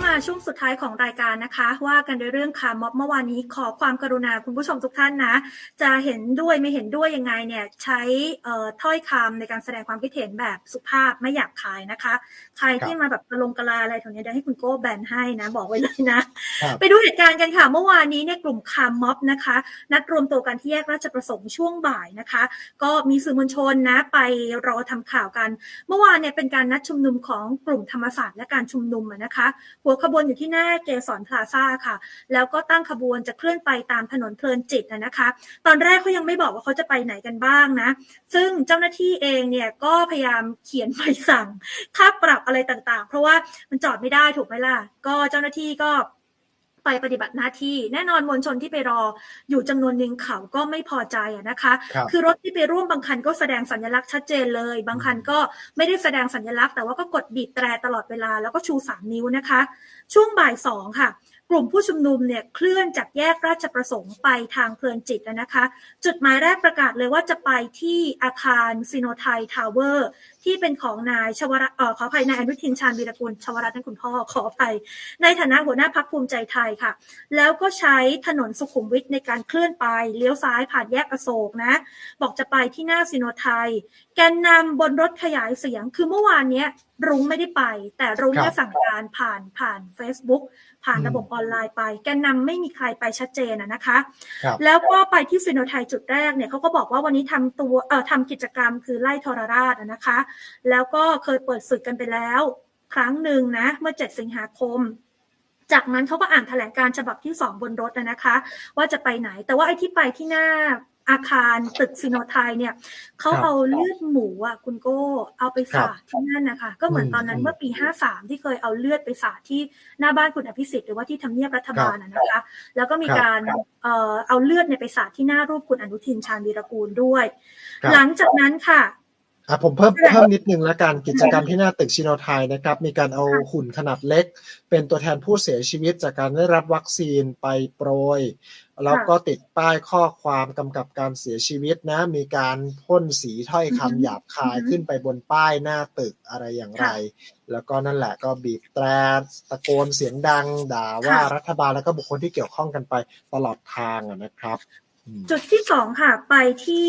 Toma. มาช่วงสุดท้ายของรายการนะคะ ว่ากันในเรื่องคาร์ม็อบเมื่อวานนี้ขอความกรุณาคุณผู้ชมทุกท่านนะ จะเห็นด้วยไม่เห็นด้วยยังไงเนี่ยใช้เอ่อถ้อยคำในการแสดงความคิดเห็นแบบสุภาพไม่หยาบคายนะคะ ใครที่มาแบบกระลงกระลาอะไรแถวนี้เดี๋ยวให้คุณโก้แบนให้นะ บอกไว้เลยนะครับไปดูเหตุการณ์กันค่ะ เมื่อวานนี้เนี่ยกลุ่มคาร์ม็อบนะคะ นัดรวมตัวกันที่แยกราชประสงค์ช่วงบ่ายนะคะ ก็มีสื่อมวลชนนะไปรอทำข่าวกัน เมื่อวานเนี่ยเป็นการนัดชุมนุมของกลุ่มธรรมศาสตร์และการชุมนุมอะนะคะหัวขบวนอยู่ที่หน้าเกสรพลาซ่าค่ะ แล้วก็ตั้งขบวนจะเคลื่อนไปตามถนนเพลินจิตนะนะคะ ตอนแรกเขายังไม่บอกว่าเขาจะไปไหนกันบ้างนะ ซึ่งเจ้าหน้าที่เองเนี่ยก็พยายามเขียนใบสั่ง ค่าปรับอะไรต่างๆ เพราะว่ามันจอดไม่ได้ถูกไหมล่ะ ก็เจ้าหน้าที่ก็ ไปปฏิบัติหน้าที่ แน่นอนมวลชนที่ไปรออยู่จำนวนหนึ่งเขาก็ไม่พอใจอะนะคะครับคือรถที่ไปร่วมบางคันก็แสดงสัญลักษณ์ชัดเจนเลย บางคันก็ไม่ได้แสดงสัญลักษณ์แต่ว่าก็กดบีบแตรตลอดเวลาแล้วก็ชูสามนิ้วนะคะ ช่วงบ่ายสองค่ะกลุ่มผู้ชุมนุมเนี่ยเคลื่อนจากแยกราชประสงค์ไปทางเพลินจิตนะคะ จุดหมายแรกประกาศเลยว่าจะไปที่อาคารซีโนไททาวเวอร์ที่เป็นของนายชวรัตน์เอ่อขออภัยนายอนุทินชาญวีรกุลชวรัตน์นั่นคุณพ่อขออภัย ในฐานะหัวหน้าพักภูมิใจไทยค่ะ แล้วก็ใช้ถนนสุขุมวิทในการเคลื่อนไปเลี้ยวซ้ายผ่านแยกอโศกนะ บอกจะไปที่หน้าซีโนไทย แกนนำบนรถขยายเสียงคือเมื่อวานเนี้ยรุ้งไม่ได้ไป แต่รุ้งครับก็สั่งการผ่านผ่าน Facebook ผ่านอืมระบบออนไลน์ไป แกนนำไม่มีใครไปชัดเจนนะนะคะครับแล้วก็ไปที่ซีโนไทยจุดแรกเนี่ยเขาก็บอกว่าวันนี้ทำตัวเอ่อทำกิจกรรมคือไล่ทรราชอะนะคะแล้วก็เคยเปิดศึกกันไปแล้ว ครั้งหนึ่งนะ เมื่อ 7 สิงหาคมจากนั้นเขาก็อ่านแถลงการณ์ฉบับที่ 2 บนรถอะนะคะ ว่าจะไปไหน แต่ว่าไอ้ที่ไปที่หน้าอาคารตึกซีโนไทยเนี่ยเขาครับเอาเลือดหมูอะคุณโก้เอาไปครับสาดที่นั่นนะคะ ก็เหมือนอืมตอนนั้นอืมเมื่อปี 53 ที่เคยเอาเลือดไปสาดที่หน้าบ้านคุณอภิสิทธิ์หรือว่าที่ทำเนียบรัฐบาลอะนะคะ แล้วก็มีครับการเอ่อเอาเลือดเนี่ยไปสาดที่หน้ารูปคุณอนุทินชาญวีรกูลด้วยครับหลังจากนั้นค่ะ อะผมเพิ่มเพิ่มนิดนึงละกันกิจกรรมที่หน้าตึกชิโนไทยนะครับ มีการเอาหุ่นขนาดเล็ก เป็นตัวแทนผู้เสียชีวิตจากการได้รับวัคซีนไปโปรย แล้วก็ติดป้ายข้อความกำกับการเสียชีวิตนะ มีการพ่นสีถ้อยอือฮึคำหยาบคายอือฮึขึ้นไปบนป้ายหน้าตึกอะไรอย่างไรค่ะแล้วก็นั่นแหละก็บีบแตรตะโกนเสียงดัง ด่าว่าค่ะรัฐบาลแล้วก็บุคคลที่เกี่ยวข้องกันไปตลอดทางอะนะครับอืม จุดที่สองค่ะ ไปที่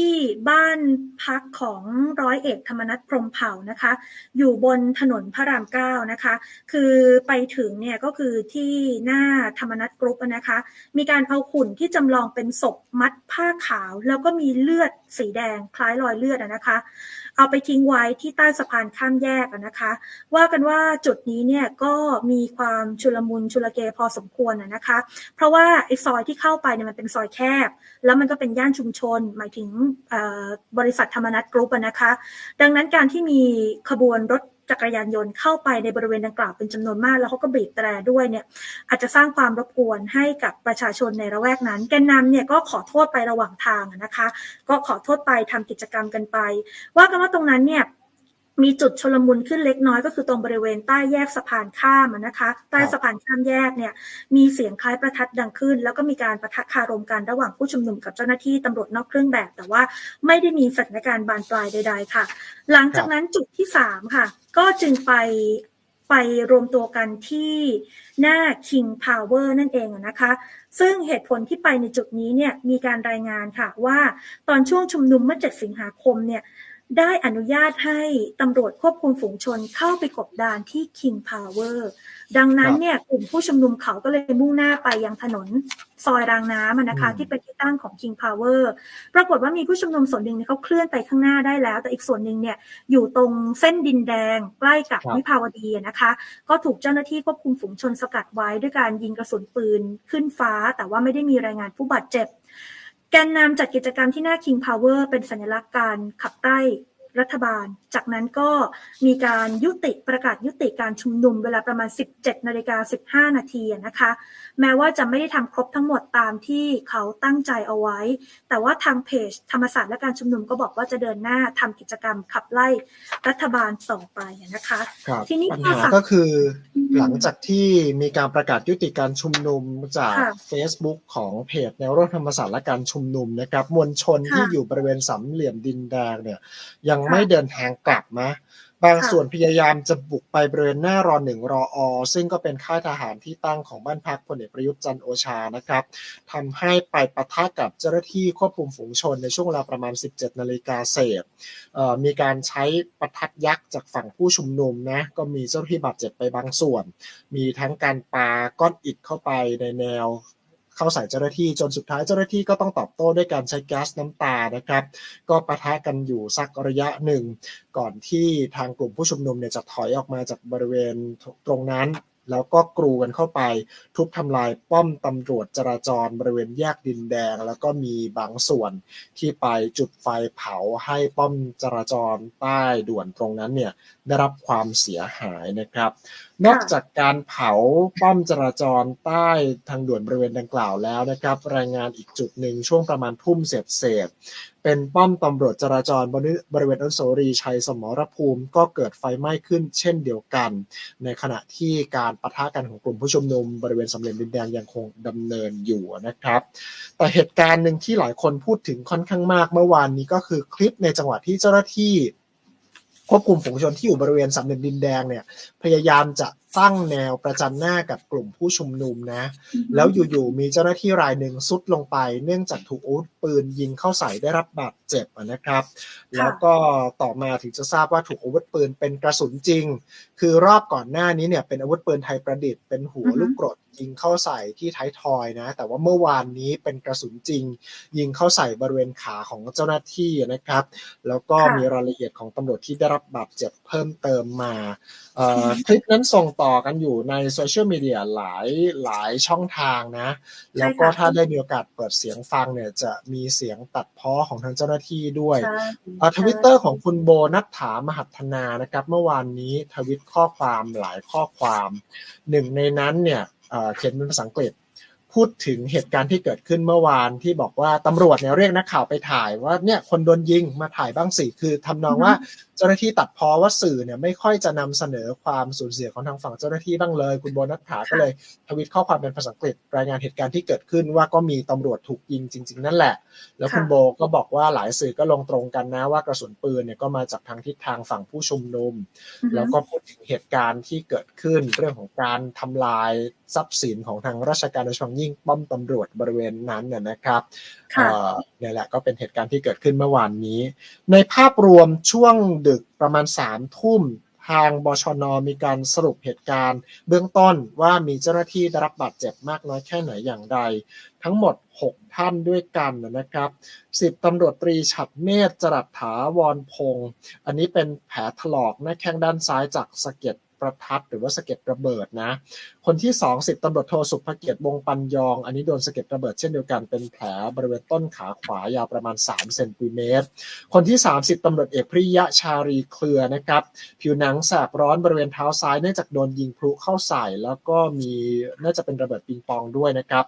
บ้านพักของร้อยเอกธรรมนัฐพรมเผ่านะคะ อยู่บนถนนพระรามเก้านะคะ คือไปถึงเนี่ยก็คือที่หน้าธรรมนัฐกรุ๊ปนะคะ มีการเอาหุ่นที่จำลองเป็นศพมัดผ้าขาว แล้วก็มีเลือดสีแดงคล้ายรอยเลือดนะคะ เอาไปทิ้งไว้ที่ใต้สะพานข้ามแยกนะคะ ว่ากันว่าจุดนี้เนี่ยก็มีความชุลมุนชุลเกพอสมควรนะคะ เพราะว่าไอ้ซอยที่เข้าไปเนี่ยมันเป็นซอยแคบ แล้วมันก็เป็นย่านชุมชน หมายถึงบริษัทธรรมนัตกรุ๊ปนะคะ ดังนั้นการที่มีขบวนรถ จักรยานยนต์เข้าไปในบริเวณดังกล่าวเป็นจำนวนมาก แล้วเขาก็บีบแตรด้วยเนี่ยอาจจะสร้างความรบกวนให้กับประชาชนในระแวกนั้น แกนนำเนี่ยก็ขอโทษไประหว่างทางนะคะ ก็ขอโทษไปทำกิจกรรมกันไป ว่ากันว่าตรงนั้นเนี่ย มีจุดชลมุนขึ้นเล็กน้อยก็คือตรงบริเวณใต้แยกสะพานข้ามนะคะ ใต้สะพานข้ามแยกเนี่ยมีเสียงคล้ายประทัดดังขึ้น แล้วก็มีการประทะคารมกันระหว่างผู้ชุมนุมกับเจ้าหน้าที่ตำรวจนอกเครื่องแบบ แต่ว่าไม่ได้มีสถานการณ์บานปลายใด ๆ ค่ะ หลังจากนั้นจุดที่สามค่ะ ก็จึงไปไปรวมตัวกันที่หน้า King Power นั่นเองนะคะ ซึ่งเหตุผลที่ไปในจุดนี้เนี่ยมีการรายงานค่ะว่าตอนช่วงชุมนุมเมื่อ 7 สิงหาคมเนี่ย ได้อนุญาตให้ตำรวจควบคุมฝูงชนเข้าไปกบดานที่ King Power ดังนั้นเนี่ยกลุ่มผู้ชุมนุมเขาก็เลยมุ่งหน้าไปยังถนนซอยรางน้ำอะนะคะอืมที่เป็นที่ตั้งของ King Power ปรากฏว่ามีผู้ชุมนุมส่วนหนึ่งเนี่ยเขาเคลื่อนไปข้างหน้าได้แล้ว แต่อีกส่วนหนึ่งเนี่ยอยู่ตรงเส้นดินแดงใกล้กับครับวิภาวดีอะนะคะ ก็ถูกเจ้าหน้าที่ควบคุมฝูงชนสกัดไว้ด้วยการยิงกระสุนปืนขึ้นฟ้า แต่ว่าไม่ได้มีรายงานผู้บาดเจ็บ แกนนำจัดกิจกรรมที่หน้า King Power เป็นสัญลักษณ์การขับไล่ รัฐบาล จากนั้นก็มีการยุติประกาศยุติการชุมนุมเวลาประมาณ 17นาฬิกา15 นาทีอะนะคะ แม้ว่าจะไม่ได้ทำครบทั้งหมดตามที่เขาตั้งใจเอาไว้ แต่ว่าทางเพจธรรมศาสตร์และการชุมนุมก็บอกว่าจะเดินหน้าทำกิจกรรมขับไล่รัฐบาลต่อไปอะนะคะครับทีนี้ปัญพอหาสังก็คืออมหลังจากที่มีการประกาศยุติการชุมนุมจากค่ะ Facebook ของเพจแนวร่วมธรรมศาสตร์และการชุมนุมนะครับ มวลชนค่ะที่อยู่บริเวณสามเหลี่ยมดินแดงเนี่ยยังค่ะไม่เดินทางกลับนะ บางส่วนพยายามจะบุกไปบริเวณหน้ารอหนึ่งรออซึ่งก็เป็นค่ายทหารที่ตั้งของบ้านพักพลเอกประยุทธ์จันทร์โอชานะครับทำให้ไปปะทะกับเจ้าหน้าที่ควบคุมฝูงชนในช่วงเวลาประมาณ 17 นาฬิกาเศษเอ่อมีการใช้ประทัดยักษ์จากฝั่งผู้ชุมนุมนะก็มีเจ้าหน้าที่บาดเจ็บไปบางส่วน มีทั้งการปาก้อนอิฐเข้าไปในแนว เข้าใส่เจ้าหน้าที่จนสุดท้ายเจ้าหน้าที่ก็ต้องตอบโต้ด้วยการใช้แก๊สน้ำตานะครับ ก็ปะทะกันอยู่สักระยะหนึ่ง ก่อนที่ทางกลุ่มผู้ชุมนุมเนี่ยจะถอยออกมาจากบริเวณตรงนั้นแล้วก็กรูกันเข้าไปทุบทำลายป้อมตำรวจจราจรบริเวณแยกดินแดง แล้วก็มีบางส่วนที่ไปจุดไฟเผาให้ป้อมจราจรใต้ด่วนตรงนั้นเนี่ยได้รับความเสียหายนะครับ นอกจากการเผาป้อมจราจรใต้ทางด่วนบริเวณดังกล่าวแล้วนะครับ รายงานอีกจุดหนึ่งช่วงประมาณทุ่มเศษเศษ เป็นป้อมตำรวจจราจรบริบริเวณอนุสาวรีย์ชัยสมรภูมิก็เกิดไฟไหม้ขึ้นเช่นเดียวกัน ในขณะที่การปะทะกันของกลุ่มผู้ชุมนุมบริเวณสามเหลี่ยมดินแดงยังคงดำเนินอยู่นะครับ แต่เหตุการณ์หนึ่งที่หลายคนพูดถึงค่อนข้างมากเมื่อวานนี้ก็คือคลิปในจังหวะที่เจ้าหน้าที่ ควบคุมฝูงชนที่อยู่บริเวณสามเหลี่ยมดินแดงเนี่ย พยายามจะ ตั้งแนวประจันหน้ากับกลุ่มผู้ชุมนุมนะ แล้วอยู่ๆมีเจ้าหน้าที่รายหนึ่งซุดลงไป เนื่องจากถูกอาวุธปืนยิงเข้าใส่ได้รับบาดเจ็บอะนะครับ แล้วก็ต่อมาถึงจะทราบว่าถูกอาวุธปืนเป็นกระสุนจริง คือรอบก่อนหน้านี้เนี่ยเป็นอาวุธปืนไทยประดิษฐ์เป็นหัวอือฮึลูกกรดยิงเข้าใส่ที่ท้ายทอยนะ แต่ว่าเมื่อวานนี้เป็นกระสุนจริง ยิงเข้าใส่บริเวณขาของเจ้าหน้าที่นะครับ แล้วก็ค่ะมีรายละเอียดของตำรวจที่ได้รับบาดเจ็บเพิ่มเติมมาเอ่อคลิปนั้นส่งต่อกันอยู่ในโซเชียลมีเดียหลายหลายช่องทางนะ แล้วก็ถ้าได้มีโอกาสเปิดเสียงฟังเนี่ย จะมีเสียงตัดเพ้อของทางเจ้าหน้าที่ด้วยใช่ทวิตเตอร์ของคุณโบนัทถามหัฒนานะครับ เมื่อวานนี้ทวิตข้อความหลายข้อความหนึ่งในนั้นเนี่ยเอ่อเขียนเป็นภาษาอังกฤษพูดถึงเหตุการณ์ที่เกิดขึ้นเมื่อวานที่บอกว่าตำรวจเนี่ยเรียกนักข่าวไปถ่ายว่าเนี่ยคนโดนยิงมาถ่ายบ้างสิคือทำนองว่าเจ้าหน้าที่ตัดพ้อว่าสื่อเนี่ยไม่ค่อยจะนำเสนอความสูญเสียของทางฝั่งเจ้าหน้าที่บ้างเลย คุณโบนัทถาก็เลยทวิตข้อความเป็นภาษาอังกฤษรายงานเหตุการณ์ที่เกิดขึ้นว่าก็มีตำรวจถูกยิงจริง ๆ นั่นแหละ แล้วคุณค่ะโบก็บอกว่าหลายสื่อก็ลงตรงกันนะว่ากระสุนปืนเนี่ยก็มาจากทางทิศทางฝั่งผู้ชุมนุมอือฮึแล้วก็พูดถึงเหตุการณ์ที่เกิดขึ้นเรื่องของการทำลายทรัพย์สินของทางราชการโดยเฉพาะยิ่งป้อมตำรวจบริเวณนั้นน่ะนะครับค่ะเอ่อเนี่ยแหละก็เป็นเหตุการณ์ที่เกิดขึ้นเมื่อวานนี้ ในภาพรวมช่วงดึกประมาณสามทุ่มทางบชน มีการสรุปเหตุการณ์ เบื้องต้นว่ามีเจ้าหน้าที่ได้รับบาดเจ็บมากน้อยแค่ไหนอย่างใด ทั้งหมด 6 ท่านด้วยกันนะครับสิบตำรวจตรีฉัดเมธจรัสถาวรพงศ์อันนี้เป็นแผลถลอกหน้าแข้งด้านซ้ายจากสะเก็ด ประทัดหรือว่าสะเก็ดระเบิดนะ คนที่สองสิบตำรวจโทสุภเกียรติวงปัญยอง อันนี้โดนสะเก็ดระเบิดเช่นเดียวกันเป็นแผลบริเวณต้นขาขวายาวประมาณ3เซนติเมตร คนที่ 30ตำรวจเอกพริยะชารีเคลือนะครับ ผิวหนังแสบร้อนบริเวณเท้าซ้ายเนื่องจากโดนยิงพลุเข้าใส่ แล้วก็มีน่าจะเป็นระเบิดปิงปองด้วยนะครับ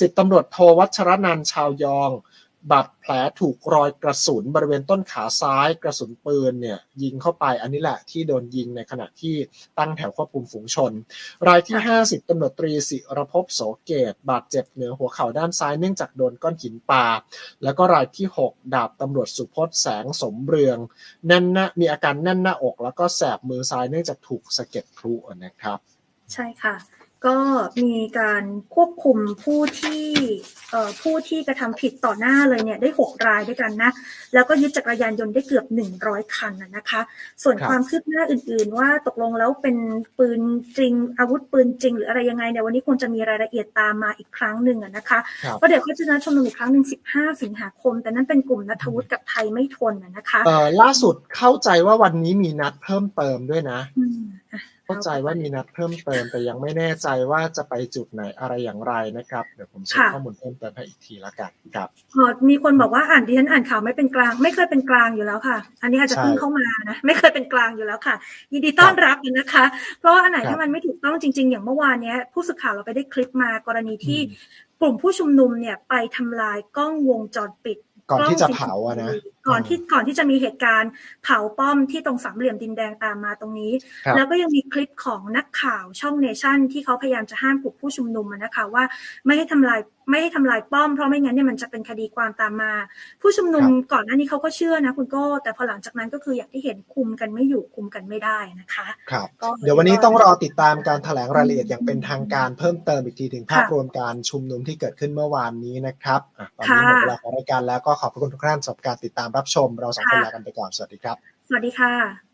สิบตำรวจโทวัชรนันชาวยอง บาดแผลถูกรอยกระสุนบริเวณต้นขาซ้ายกระสุนปืนเนี่ยยิงเข้าไปอันนี้แหละที่โดนยิงในขณะที่ตั้งแถวควบคุมฝูงชน รายที่ 50ตำรวจตรีศิรภพโสเกต บาดเจ็บเหนือหัวเข่าด้านซ้ายเนื่องจากโดนก้อนหินปาแล้วก็รายที่ 6 ดาบตำรวจสุพจน์แสงสมเรืองแน่นหน้ามีอาการแน่นหน้าอก แล้วก็แสบมือซ้ายเนื่องจากถูกสะเก็ดพลุนะครับ ใช่ค่ะ ก็มีการควบคุมผู้ที่เอ่อผู้ที่กระทำผิดต่อหน้าเลยเนี่ยได้หกรายด้วยกันนะ แล้วก็ยึดจักรยานยนต์ได้เกือบหนึ่งร้อยคันนะนะคะ ส่วนครับความคืบหน้าอื่น ๆ ว่าตกลงแล้วเป็นปืนจริง อาวุธปืนจริง หรืออะไรยังไงเนี่ยวันนี้คงจะมีรายละเอียดตามมาอีกครั้งหนึ่งอะนะคะครับเพราะเดี๋ยวเขาจะนัดชุมนุมอีกครั้งหนึ่ง15 สิงหาคม แต่นั่นเป็นกลุ่มนัทวุฒิกับไทยไม่ทนอะนะคะเอ่อล่าสุดเข้าใจว่าวันนี้มีนัดเพิ่มเติมด้วยนะอืมอะ เข้าใจว่ามีนัดเพิ่มเติมแต่ยังไม่แน่ใจว่าจะไปจุดไหนอะไรอย่างไรนะครับ เดี๋ยวผมเช็คข้อมูลเพิ่มเติมให้อีกทีละกันครับอ๋อมีคนบอกว่าอ่านดิฉันอ่านข่าวไม่เป็นกลาง ไม่เคยเป็นกลางอยู่แล้วค่ะ อันนี้อาจจะใช่เพิ่งเข้ามานะไม่เคยเป็นกลางอยู่แล้วค่ะ ยินดีต้อนรับนะคะ เพราะว่าอันไหนครับถ้ามันไม่ถูกต้องจริง ๆ อย่างเมื่อวานเนี้ยผู้สื่อข่าวเราไปได้คลิปมากรณีที่อืมกลุ่มผู้ชุมนุมเนี่ยไปทำลายกล้องวงจรปิด ก่อนที่จะเผาอะนะ กก่อนที่ก่อนที่จะมีเหตุการณ์เผาป้อมที่ตรงสามเหลี่ยมดินแดงตามมาตรงนี้ครับแล้วก็ยังมีคลิปของนักข่าวช่องเนชั่น ที่เขาพยายามจะห้ามปลุกผู้ชุมนุมอะนะคะว่าไม่ให้ทำลายไม่ให้ทำลายป้อมเพราะไม่งั้นเนี่ยมันจะเป็นคดีความตามมา ผู้ชุมนุมก่อนหน้านี้เขาก็เชื่อนะคุณโก้แต่พอหลังจากนั้นก็คืออย่างที่เห็นคุมกันไม่อยู่คุมกันไม่ได้นะคะครับก็เดี๋ยววันนี้ต้องรอติดตามการแถลงรายละเอียดอย่างเป็นทางการเพิ่มเติมอีกทีถึงภาพรวมการชุมนุมที่เกิดขึ้นเมื่อวานนี้นะครับอะตอนนี้หมดเวลาของรายการแล้วก็ขอบพระคุณทุกท่านสำหรับการติดตามรับชม เราสองคนลากันไปก่อน สวัสดีครับ สวัสดีค่ะ